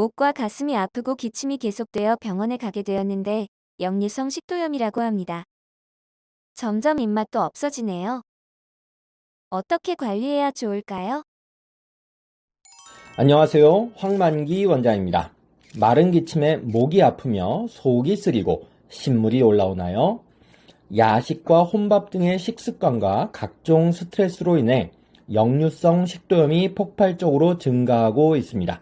목과 가슴이 아프고 기침이 계속되어 병원에 가게 되었는데 역류성 식도염이라고 합니다. 점점 입맛도 없어지네요. 어떻게 관리해야 좋을까요? 안녕하세요. 황만기 원장입니다. 마른 기침에 목이 아프며 속이 쓰리고 신물이 올라오나요? 야식과 혼밥 등의 식습관과 각종 스트레스로 인해 역류성 식도염이 폭발적으로 증가하고 있습니다.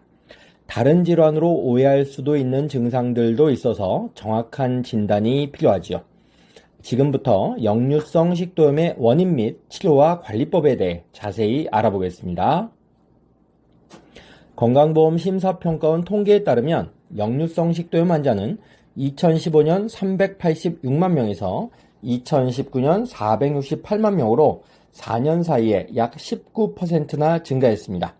다른 질환으로 오해할 수도 있는 증상들도 있어서 정확한 진단이 필요하지요. 지금부터 역류성 식도염의 원인 및 치료와 관리법에 대해 자세히 알아보겠습니다. 건강보험 심사평가원 통계에 따르면 역류성 식도염 환자는 2015년 386만 명에서 2019년 468만 명으로 4년 사이에 약 19%나 증가했습니다.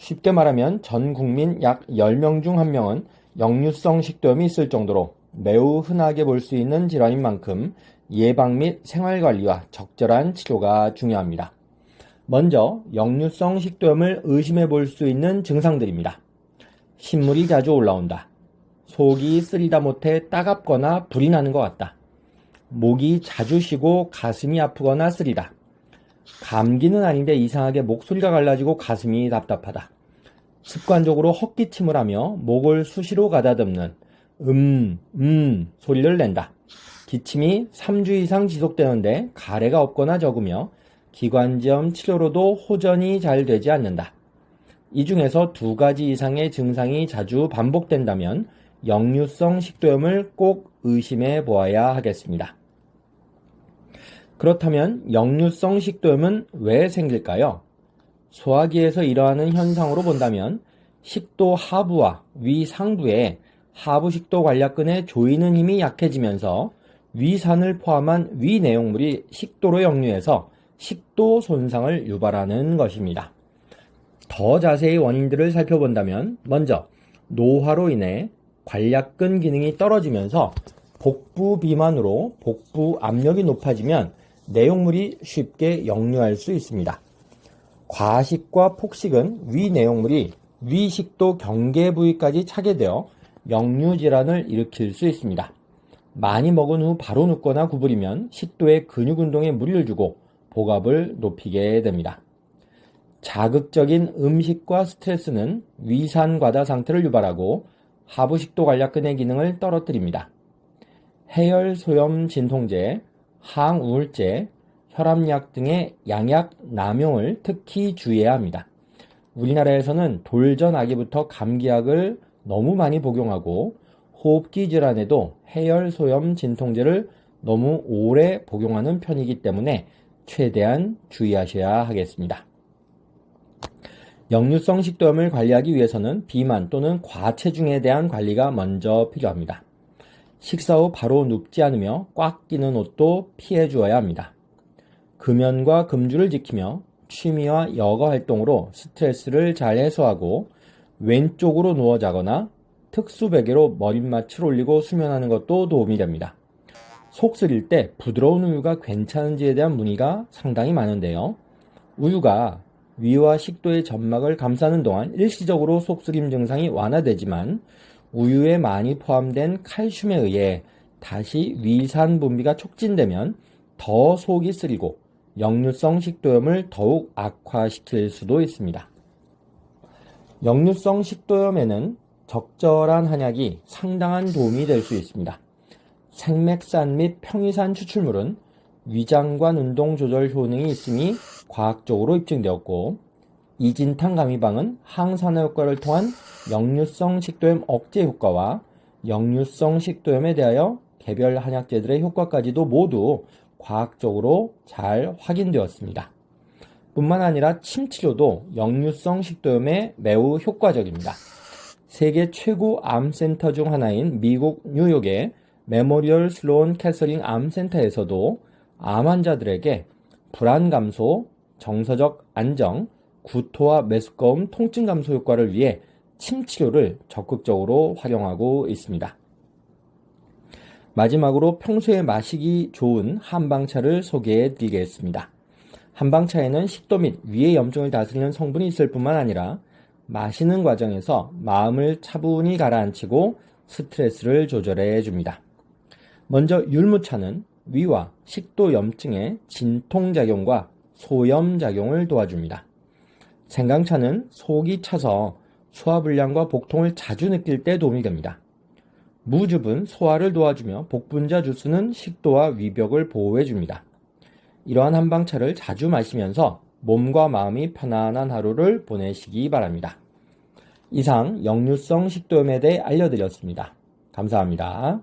쉽게 말하면 전 국민 약 10명 중 1명은 역류성 식도염이 있을 정도로 매우 흔하게 볼 수 있는 질환인 만큼 예방 및 생활관리와 적절한 치료가 중요합니다. 먼저 역류성 식도염을 의심해 볼 수 있는 증상들입니다. 신물이 자주 올라온다. 속이 쓰리다 못해 따갑거나 불이 나는 것 같다. 목이 자주 쉬고 가슴이 아프거나 쓰리다. 감기는 아닌데 이상하게 목소리가 갈라지고 가슴이 답답하다. 습관적으로 헛기침을 하며 목을 수시로 가다듬는 음, 음 소리를 낸다. 기침이 3주 이상 지속되는데 가래가 없거나 적으며 기관지염 치료로도 호전이 잘 되지 않는다. 이 중에서 두 가지 이상의 증상이 자주 반복된다면 역류성 식도염을 꼭 의심해 보아야 하겠습니다. 그렇다면 역류성 식도염은 왜 생길까요? 소화기에서 일어나는 현상으로 본다면 식도 하부와 위 상부에 하부 식도 관략근에 조이는 힘이 약해지면서 위산을 포함한 위 내용물이 식도로 역류해서 식도 손상을 유발하는 것입니다. 더 자세히 원인들을 살펴본다면 먼저 노화로 인해 관략근 기능이 떨어지면서 복부 비만으로 복부 압력이 높아지면 내용물이 쉽게 역류할 수 있습니다. 과식과 폭식은 위 내용물이 위식도 경계 부위까지 차게 되어 역류 질환을 일으킬 수 있습니다. 많이 먹은 후 바로 눕거나 구부리면 식도의 근육 운동에 무리를 주고 복압을 높이게 됩니다. 자극적인 음식과 스트레스는 위산 과다 상태를 유발하고 하부식도 관략근의 기능을 떨어뜨립니다. 해열 소염 진통제, 항우울제, 혈압약 등의 양약 남용을 특히 주의해야 합니다. 우리나라에서는 돌전 아기부터 감기약을 너무 많이 복용하고 호흡기 질환에도 해열 소염 진통제를 너무 오래 복용하는 편이기 때문에 최대한 주의하셔야 하겠습니다. 역류성 식도염을 관리하기 위해서는 비만 또는 과체중에 대한 관리가 먼저 필요합니다. 식사 후 바로 눕지 않으며 꽉 끼는 옷도 피해 주어야 합니다. 금연과 금주를 지키며 취미와 여가 활동으로 스트레스를 잘 해소하고 왼쪽으로 누워 자거나 특수 베개로 머릿맡을 올리고 수면하는 것도 도움이 됩니다. 속 쓰릴 때 부드러운 우유가 괜찮은지에 대한 문의가 상당히 많은데요. 우유가 위와 식도의 점막을 감싸는 동안 일시적으로 속쓰림 증상이 완화되지만 우유에 많이 포함된 칼슘에 의해 다시 위산 분비가 촉진되면 더 속이 쓰리고 역류성 식도염을 더욱 악화시킬 수도 있습니다. 역류성 식도염에는 적절한 한약이 상당한 도움이 될 수 있습니다. 생맥산 및 평이산 추출물은 위장관 운동 조절 효능이 있음이 과학적으로 입증되었고 이진탕 가미방은 항산화 효과를 통한 역류성 식도염 억제 효과와 역류성 식도염에 대하여 개별 한약제들의 효과까지도 모두 과학적으로 잘 확인되었습니다. 뿐만 아니라 침 치료도 역류성 식도염에 매우 효과적입니다. 세계 최고 암센터 중 하나인 미국 뉴욕의 메모리얼 슬로운 캐서링 암센터에서도 암 환자들에게 불안 감소, 정서적 안정, 구토와 메스꺼움, 통증 감소 효과를 위해 침 치료를 적극적으로 활용하고 있습니다. 마지막으로 평소에 마시기 좋은 한방차를 소개해 드리겠습니다. 한방차에는 식도 및 위의 염증을 다스리는 성분이 있을 뿐만 아니라 마시는 과정에서 마음을 차분히 가라앉히고 스트레스를 조절해 줍니다. 먼저 율무차는 위와 식도 염증의 진통작용과 소염작용을 도와줍니다. 생강차는 속이 차서 소화불량과 복통을 자주 느낄 때 도움이 됩니다. 무즙은 소화를 도와주며 복분자 주스는 식도와 위벽을 보호해줍니다. 이러한 한방차를 자주 마시면서 몸과 마음이 편안한 하루를 보내시기 바랍니다. 이상 역류성 식도염에 대해 알려드렸습니다. 감사합니다.